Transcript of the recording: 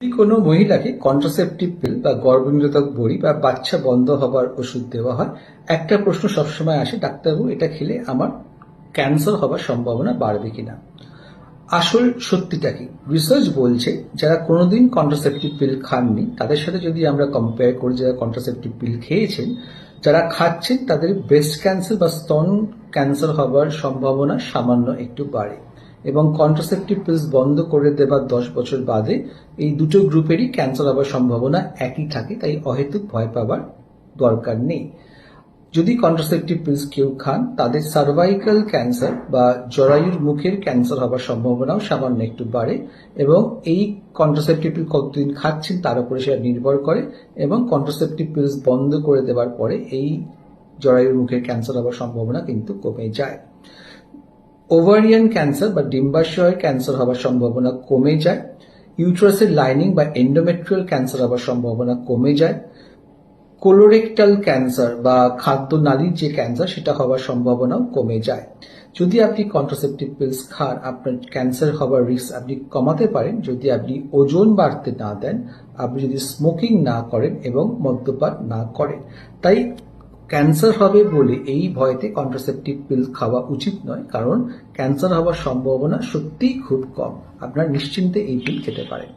যদি কোনো মহিলাকে কন্ট্রাসেপটিভ পিল বা গর্ভনিরোধক বড়ি বা বাচ্চা বন্ধ হবার ওষুধ দেওয়া হয়, একটা প্রশ্ন সবসময় আসে, ডাক্তারবাবু, এটা খেলে আমার ক্যান্সার হবার সম্ভাবনা বাড়বে কিনা? আসল সত্যিটা কি? রিসার্চ বলছে, যারা কোনোদিন কন্ট্রাসেপটিভ পিল খাননি, তাদের সাথে যদি আমরা কম্পেয়ার করি, যারা কন্ট্রাসেপটিভ পিল খেয়েছেন, যারা খাচ্ছেন, তাদের ব্রেস্ট ক্যান্সার বা স্তন ক্যান্সার হবার সম্ভাবনা সামান্য একটু বাড়ে। এবং কন্ট্রাসেপটিভ পিলস বন্ধ করে দেবার দশ বছর বাদে এই দুটো গ্রুপেরই ক্যান্সার হবার সম্ভাবনা একই থাকে, তাই অহেতুক ভয় পাবার দরকার নেই। যদি কন্ট্রাসেপটিভ পিলস কেউ খান, তাদের সার্ভাইকাল ক্যান্সার বা জরায়ুর মুখের ক্যান্সার হবার সম্ভাবনাও সামান্য একটু বাড়ে এবং এই কন্ট্রাসেপটিভ পিল কতদিন খাচ্ছেন তার উপরে সেটা নির্ভর করে এবং কন্ট্রাসেপটিভ পিলস বন্ধ করে দেওয়ার পরে এই জরায়ুর মুখের ক্যান্সার হবার সম্ভাবনা কিন্তু কমে যায়। ওভারিয়ান ক্যান্সার বা ডিম্বাশয়ের ক্যান্সার হবার সম্ভাবনা কমে যায়। ইউট্রাসের লাইনিং বা এন্ডোমেট্রিয়াল ক্যান্সার হবার সম্ভাবনা কমে যায়। কোলোরেক্টাল ক্যান্সার বা খাদ্যনালীর যে ক্যান্সার সেটা হওয়ার সম্ভাবনাও কমে যায়। যদি আপনি কন্ট্রাসেপটিভ পিলস খান, আপনার ক্যান্সার হওয়ার রিস্ক আপনি কমাতে পারেন। যদি আপনি ওজন বাড়তে না দেন, আপনি যদি স্মোকিং না করেন এবং মদ্যপান না করেন। তাই ক্যান্সার হবে বলে এই ভয়তে কন্ট্রাসেপটিভ পিল খাওয়া উচিত নয়, কারণ ক্যান্সার হওয়ার সম্ভাবনা সত্যিই খুব কম। আপনার নিশ্চিন্তে এই পিল খেতে পারেন।